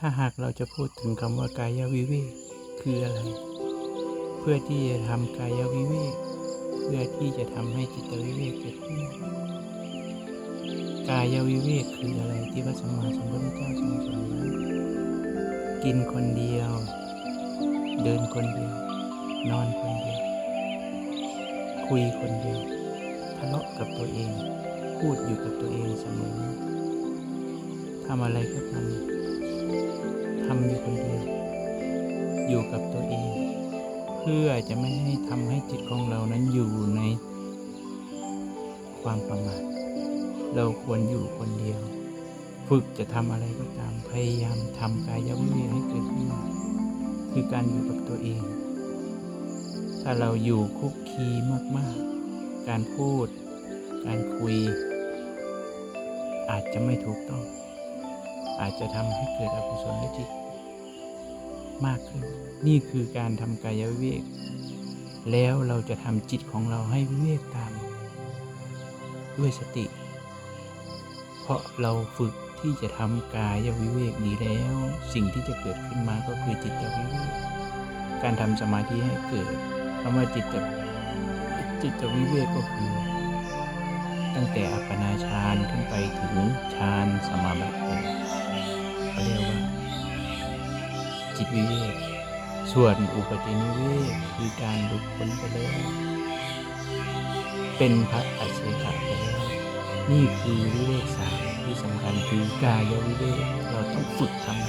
ถ้าหากเราจะพูดถึงคำว่ากายวิเวกคืออะไร เพื่อที่จะทำกายวิเวกเพื่อที่จะทำให้จิตวิเวกเกิดขึ้นกายวิเวกคืออะไรที่พระสัมมาสัมพุทธเจ้าทรงสอนไว้กินคนเดียว เดินคนเดียว นอนคนเดียว คุยคนเดียวทะเลาะกับตัวเอง พูดอยู่กับตัวเองเสมอทำอะไรก็ทำ ทำอยู่คนเดียวอยู่กับตัวเอง เพื่อจะไม่ให้ทำให้จิตของเรานั้นอยู่ในความประมาทเราควรอยู่คนเดียว ฝึกจะทำอะไรก็ตามพยายามทำกายวิเวกให้เกิดขึ้นมาคือการอยู่กับตัวเอง ถ้าเราอยู่คุกคีมากๆ การพูด การคุย อาจจะไม่ถูกต้อง อาจจะทำให้เกิดอกุศลจิต มากขึ้น นี่คือการทำกายวิเวก แล้วเราจะทำจิตของเราให้วิเวกตามด้วยสติ เพราะเราฝึกที่จะทำกายวิเวกดีแล้ว สิ่งที่จะเกิดขึ้นมาก็คือจิตวิเวก การทำสมาธิให้เกิดคำว่าจิตจะจิตวิเวกก็คือ ตั้งแต่อัปปนาฌานขึ้นไปถึงฌานสมาบัติเขา จิตวิเวกส่วนอุปตินิเวกคือการหลุดพ้นไปแล้วเป็นพระอัจฉริยะไปแล้วนี่คือวิเวกสามที่สำคัญคือกายวิเวกเราต้องฝึกทำ